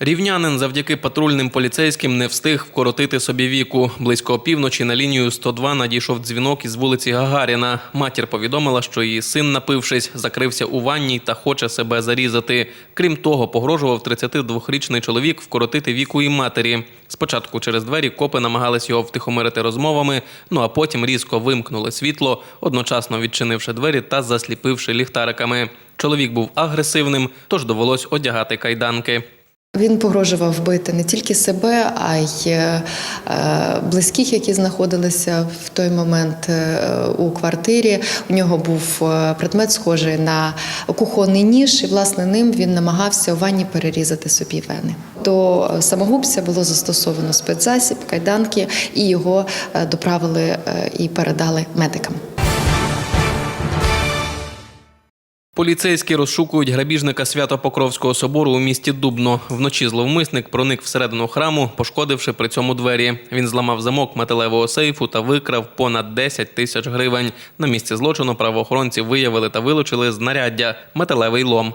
Рівнянин завдяки патрульним поліцейським не встиг вкоротити собі віку. Близько опівночі на лінію 102 надійшов дзвінок із вулиці Гагаріна. Матір повідомила, що її син, напившись, закрився у ванні та хоче себе зарізати. Крім того, погрожував 32-річний чоловік вкоротити віку і матері. Спочатку через двері копи намагались його втихомирити розмовами, ну а потім різко вимкнули світло, одночасно відчинивши двері та засліпивши ліхтариками. Чоловік був агресивним, тож довелось одягати кайданки. Він погрожував вбити не тільки себе, а й е, близьких, які знаходилися в той момент е, у квартирі. У нього був е, предмет, схожий на кухонний ніж, і власне ним він намагався у ванні перерізати собі вени. До самогубця було застосовано спецзасіб, кайданки, і його е, доправили е, і передали медикам. Поліцейські розшукують грабіжника Свято-Покровського собору у місті Дубно. Вночі зловмисник проник всередину храму, пошкодивши при цьому двері. Він зламав замок металевого сейфу та викрав понад 10 тисяч гривень. На місці злочину правоохоронці виявили та вилучили знаряддя металевий лом.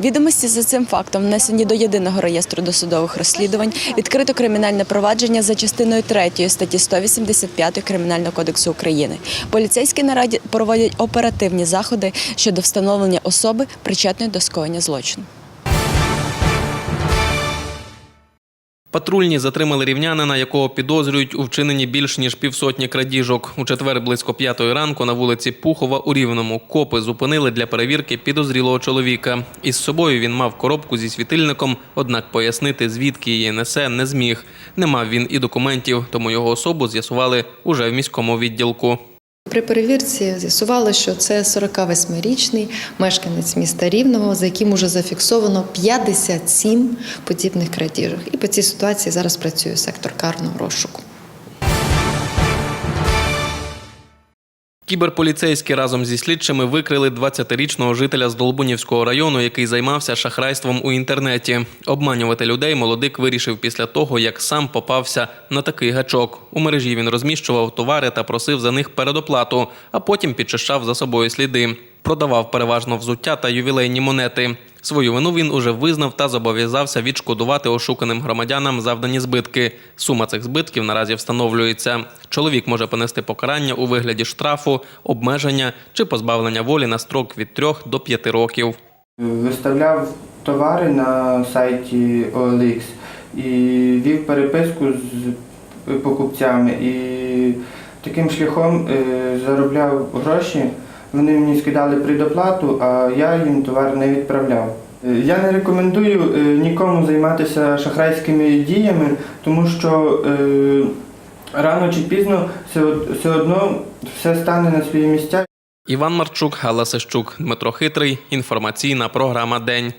Відомості за цим фактом внесені до єдиного реєстру досудових розслідувань, відкрито кримінальне провадження за частиною 3 статті 185 Кримінального кодексу України. Поліцейські нараді проводять оперативні заходи щодо встановлення особи, причетної до скоєння злочину. Патрульні затримали рівнянина, якого підозрюють у вчиненні більш ніж півсотні крадіжок. У четвер близько п'ятої ранку на вулиці Пухова у Рівному копи зупинили для перевірки підозрілого чоловіка. Із собою він мав коробку зі світильником, однак пояснити, звідки її несе, не зміг. Не мав він і документів, тому його особу з'ясували уже в міському відділку. При перевірці з'ясували, що це 48-річний мешканець міста Рівного, за яким уже зафіксовано 57 подібних крадіжок. І по цій ситуації зараз працює сектор карного розшуку. Кіберполіцейські разом зі слідчими викрили 20-річного жителя з Долбунівського району, який займався шахрайством у інтернеті. Обманювати людей молодик вирішив після того, як сам попався на такий гачок. У мережі він розміщував товари та просив за них передоплату, а потім підчищав за собою сліди. Продавав переважно взуття та ювілейні монети. Свою вину він уже визнав та зобов'язався відшкодувати ошуканим громадянам завдані збитки. Сума цих збитків наразі встановлюється. Чоловік може понести покарання у вигляді штрафу, обмеження чи позбавлення волі на строк від 3 до 5 років. Виставляв товари на сайті OLX і вів переписку з покупцями і таким шляхом е, заробляв гроші. Вони мені скидали предоплату, а я їм товар не відправляв. Е, Я не рекомендую е, нікому займатися шахрайськими діями, тому що е, рано чи пізно все одно все стане на свої місця. Іван Марчук, Галла Сищук, Дмитро Хитрий. Інформаційна програма День.